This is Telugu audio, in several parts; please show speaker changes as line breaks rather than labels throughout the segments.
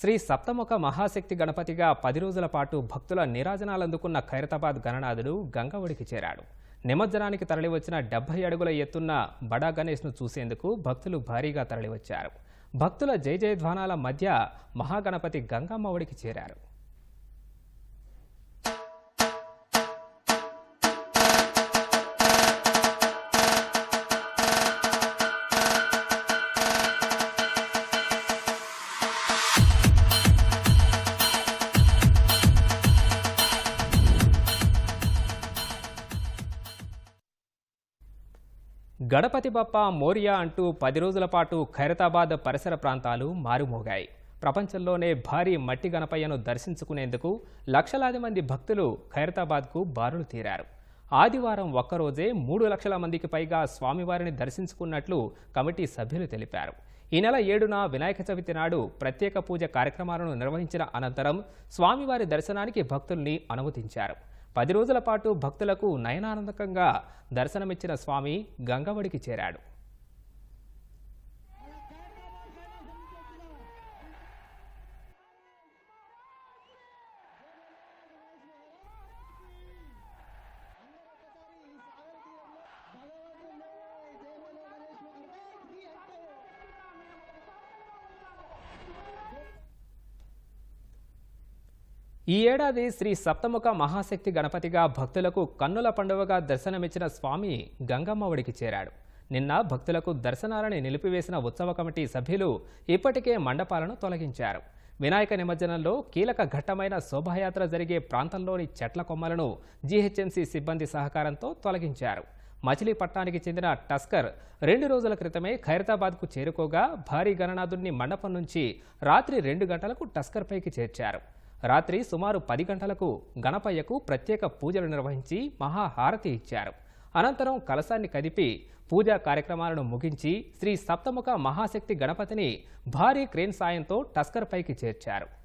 శ్రీ సప్తముఖ మహాశక్తి గణపతిగా పది రోజుల పాటు భక్తుల నిరాజనాలందుకున్న ఖైరతాబాద్ గణనాథుడు గంగవడికి చేరాడు. నిమజ్జనానికి తరలివచ్చిన డెబ్బై అడుగుల ఎత్తున్న బడా గణేష్ను చూసేందుకు భక్తులు భారీగా తరలివచ్చారు. భక్తుల జయ జయధ్వానాల మధ్య మహాగణపతి గంగమ్మ ఒడికి చేరారు. గణపతి బప్ప మోరియా అంటూ పది రోజుల పాటు ఖైరతాబాద్ పరిసర ప్రాంతాలు మారుమోగాయి. ప్రపంచంలోనే భారీ మట్టి గణపయ్యను దర్శించుకునేందుకు లక్షలాది మంది భక్తులు ఖైరతాబాద్కు బారులు తీరారు. ఆదివారం ఒక్కరోజే మూడు లక్షల మందికి పైగా స్వామివారిని దర్శించుకున్నట్లు కమిటీ సభ్యులు తెలిపారు. ఈ నెల ఏడున వినాయక చవితి నాడు ప్రత్యేక పూజ కార్యక్రమాలను నిర్వహించిన అనంతరం స్వామివారి దర్శనానికి భక్తుల్ని అనుమతించారు. పది రోజుల పాటు భక్తులకు నయనానందకంగా దర్శనమిచ్చిన స్వామి గంగవడికి చేరాడు. ఈ ఏడాది శ్రీ సప్తముఖ మహాశక్తి గణపతిగా భక్తులకు కన్నుల పండువగా దర్శనమిచ్చిన స్వామి గంగమ్మ ఒడికి చేరాడు. నిన్న భక్తులకు దర్శనాలని నిలిపివేసిన ఉత్సవ కమిటీ సభ్యులు ఇప్పటికే మండపాలను తొలగించారు. వినాయక నిమజ్జనంలో కీలక ఘట్టమైన శోభాయాత్ర జరిగే ప్రాంతంలోని చెట్ల కొమ్మలను జీహెచ్ఎంసీ సిబ్బంది సహకారంతో తొలగించారు. మచిలీపట్నానికి చెందిన టస్కర్ రెండు రోజుల క్రితమే ఖైరతాబాద్కు చేరుకోగా భారీ గణనాథుడిని మండపం నుంచి రాత్రి రెండు గంటలకు టస్కర్ పైకి చేర్చారు. రాత్రి సుమారు పది గంటలకు గణపయ్యకు ప్రత్యేక పూజలు నిర్వహించి మహాహారతి ఇచ్చారు. అనంతరం కలశాన్ని కదిపి పూజా కార్యక్రమాలను ముగించి శ్రీ సప్తముఖ మహాశక్తి గణపతిని భారీ క్రేన్ సాయంతో టస్కర్ పైకి చేర్చారు.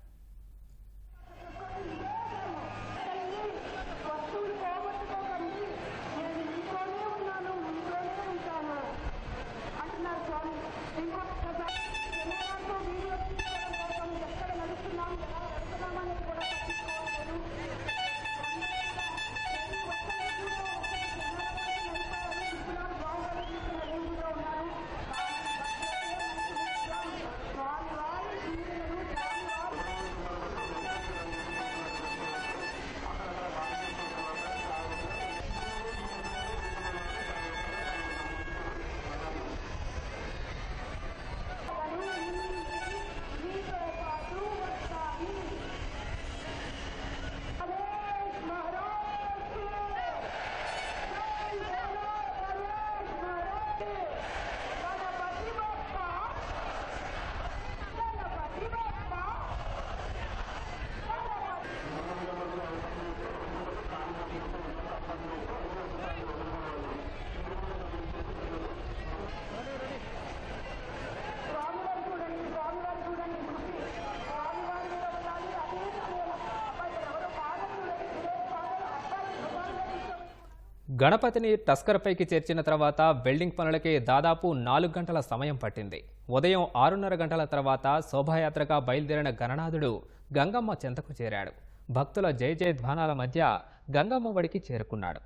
గణపతిని టస్కర్పైకి చేర్చిన తర్వాత వెల్డింగ్ పనులకే దాదాపు నాలుగు గంటల సమయం పట్టింది. ఉదయం ఆరున్నర గంటల తర్వాత శోభాయాత్రగా బయలుదేరిన గణనాథుడు గంగమ్మ చెంతకు చేరాడు. భక్తుల జయ జయధ్వానాల మధ్య గంగమ్మ వడికి చేరుకున్నాడు.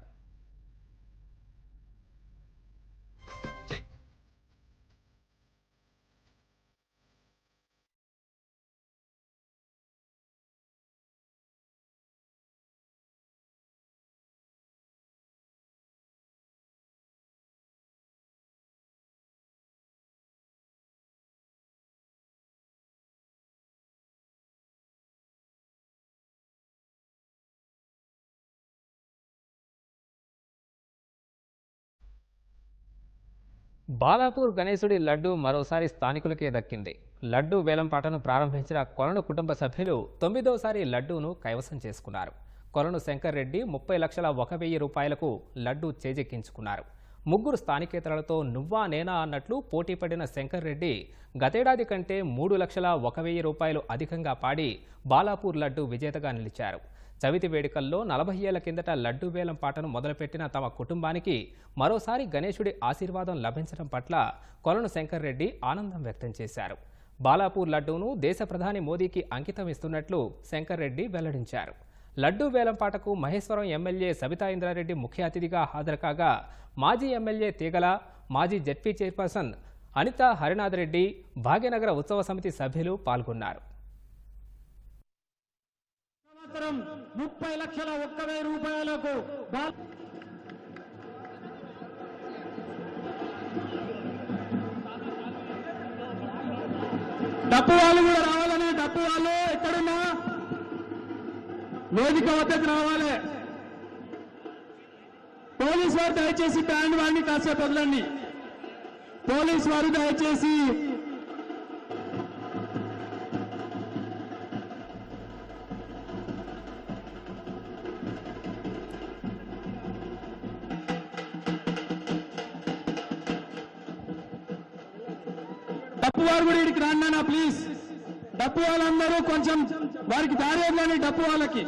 బాలాపూర్ గణేశుడి లడ్డు మరోసారి స్థానికులకే దక్కింది. లడ్డు వేలంపాటను ప్రారంభించిన కొలను కుటుంబ సభ్యులు తొమ్మిదోసారి లడ్డూను కైవసం చేసుకున్నారు. కొలను శంకర్ రెడ్డి ముప్పై లక్షల ఒక వెయ్యి రూపాయలకు లడ్డు చేజెక్కించుకున్నారు. ముగ్గురు స్థానికేతరులతో నువ్వా నేనా అన్నట్లు పోటీపడిన శంకర్ రెడ్డి గతేడాది కంటే మూడు లక్షల ఒక వెయ్యి రూపాయలు అధికంగా పాడి బాలాపూర్ లడ్డు విజేతగా నిలిచారు. చవితి వేడుకల్లో నలభై ఏళ్ళ కిందట లడ్డు వేలం పాటను మొదలుపెట్టిన తమ కుటుంబానికి మరోసారి గణేశుడి ఆశీర్వాదం లభించడం పట్ల కొలను శంకర్ రెడ్డి ఆనందం వ్యక్తం చేశారు. బాలాపూర్ లడ్డూను దేశ ప్రధాని మోదీకి అంకితం ఇస్తున్నట్లు శంకర్ రెడ్డి వెల్లడించారు. లడ్డూ వేలంపాటకు మహేశ్వరం ఎమ్మెల్యే సబితా ఇంద్రారెడ్డి ముఖ్య అతిథిగా హాజరు కాగా మాజీ ఎమ్మెల్యే తీగల మాజీ జెడ్పీ చైర్పర్సన్ అనిత హరినాథ్ రెడ్డి భాగ్యనగర ఉత్సవ సమితి సభ్యులు పాల్గొన్నారు.
సంవత్సరం ముప్పై లక్షల ఒక్క వెయ్యి రూపాయలకు డప్పు వాళ్ళు కూడా రావాలని డప్పు వాళ్ళు ఎక్కడున్నా? వేదిక వద్దకు రావాలి. పోలీస్ వారు దయచేసి బ్యాండ్ వాడిని కాసేపు వదలండి. పోలీస్ వారు దయచేసి డప్పు వారు కూడా ఇక్కడికి రాండి ప్లీజ్ డప్పు వాళ్ళందరూ కొంచెం వారికి దారి వదలండి డప్పు వాళ్ళకి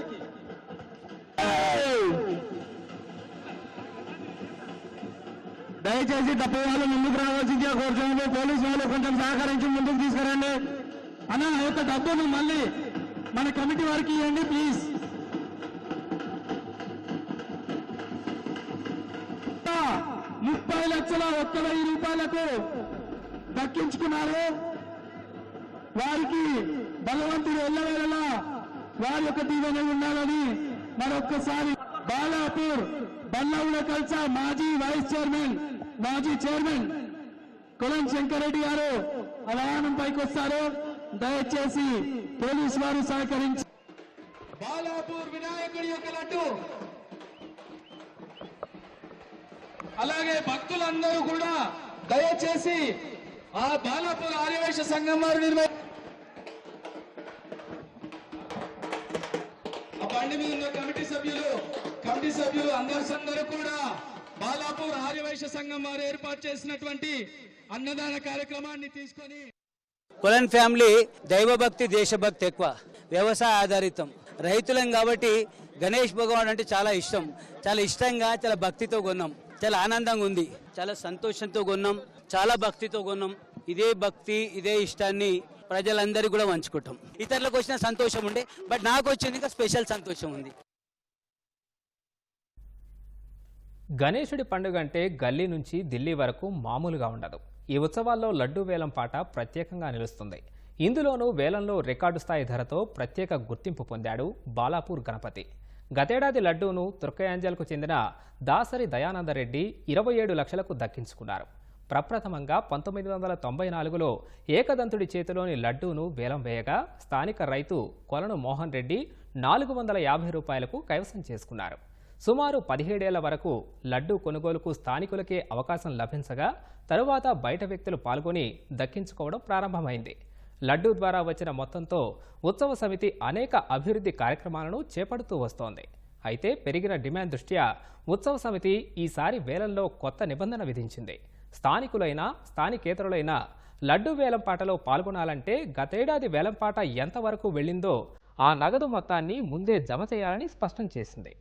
దయచేసి డప్పు వాళ్ళు ముందుకు రావాల్సిందిగా కోరుతున్నాము. పోలీసు వాళ్ళు కొంచెం సహకరించి ముందుకు తీసుకురండి. అన్న ఆ యొక్క డబ్బును మళ్ళీ మన కమిటీ వారికి ఇవ్వండి ప్లీజ్ ముప్పై లక్షల ఒక్క వెయ్యి రూపాయలకు దక్కించుకున్నారు. వారికి బలవంతుడు ఎల్లవేళలా వారి యొక్క దీవెన ఉండాలని మరొక్కసారి బాలాపూర్ బల్లవుల కల్సా మాజీ వైస్ చైర్మన్ మాజీ చైర్మన్ కులం శంకరెడ్డి గారు ఆ పైకి వస్తారు దయచేసి పోలీస్ వారు సహకరించి. బాలాపూర్ వినాయకుడి యొక్క లడ్డు. అలాగే భక్తులందరూ కూడా దయచేసి ఆ బాలాపూర్ ఆర్యవేశ సంఘం వారు నిర్వహి ఆ బండి మీద ఉన్న కమిటీ సభ్యులు కమిటీ సభ్యులు అందరు అందరూ కూడా బాలాపూర్ ఆర్యవైశ్య సంఘం వారు ఏర్పాటు చేసినటువంటి అన్నదాన కార్యక్రమాన్ని తీసుకొని
కులన్ ఫ్యామిలీ దైవభక్తి దేశభక్తి ఎక్కువ వ్యవసాయ ఆధారితం. రైతులం కాబట్టి గణేష్ భగవాన్ అంటే చాలా ఇష్టం. చాలా ఇష్టంగా చాలా భక్తితో కొన్నాం. చాలా ఆనందంగా ఉంది. చాలా సంతోషంతో కొన్నాం. చాలా భక్తితో కొన్నాం. ఇదే భక్తి ఇదే ఇష్టాన్ని ప్రజలందరికీ కూడా పంచుకుంటాం. ఇతరులకు వచ్చిన సంతోషం ఉండే బట్ నాకు వచ్చింది ఇంకా స్పెషల్ సంతోషం ఉంది.
గణేశుడి పండుగ అంటే గల్లీ నుంచి ఢిల్లీ వరకు మామూలుగా ఉండదు. ఈ ఉత్సవాల్లో లడ్డూ వేలం పాట ప్రత్యేకంగా నిలుస్తుంది. ఇందులోనూ వేలంలో రికార్డు స్థాయి ధరతో ప్రత్యేక గుర్తింపు పొందాడు బాలాపూర్ గణపతి. గతేడాది లడ్డూను తుర్కయాంజల్కు చెందిన దాసరి దయానందరెడ్డి ఇరవై ఏడు లక్షలకు దక్కించుకున్నారు. ప్రప్రథమంగా పంతొమ్మిది వందల తొంభై నాలుగులో ఏకదంతుడి చేతిలోని లడ్డూను వేలం వేయగా స్థానిక రైతు కొలను మోహన్ రెడ్డి నాలుగు వందల యాభై రూపాయలకు కైవసం చేసుకున్నారు. సుమారు పదిహేడేళ్ళ వరకు లడ్డూ కొనుగోలుకు స్థానికులకే అవకాశం లభించగా తరువాత బయట వ్యక్తులు పాల్గొని దక్కించుకోవడం ప్రారంభమైంది. లడ్డూ ద్వారా వచ్చిన మొత్తంతో ఉత్సవ సమితి అనేక అభివృద్ధి కార్యక్రమాలను చేపడుతూ వస్తోంది. అయితే పెరిగిన డిమాండ్ దృష్ట్యా ఉత్సవ సమితి ఈసారి వేలంలో కొత్త నిబంధన విధించింది. స్థానికులైనా స్థానికేతరులైనా లడ్డు వేలంపాటలో పాల్గొనాలంటే గతేడాది వేలంపాట ఎంతవరకు వెళ్ళిందో ఆ నగదు మొత్తాన్ని ముందే జమ చేయాలని స్పష్టం చేసింది.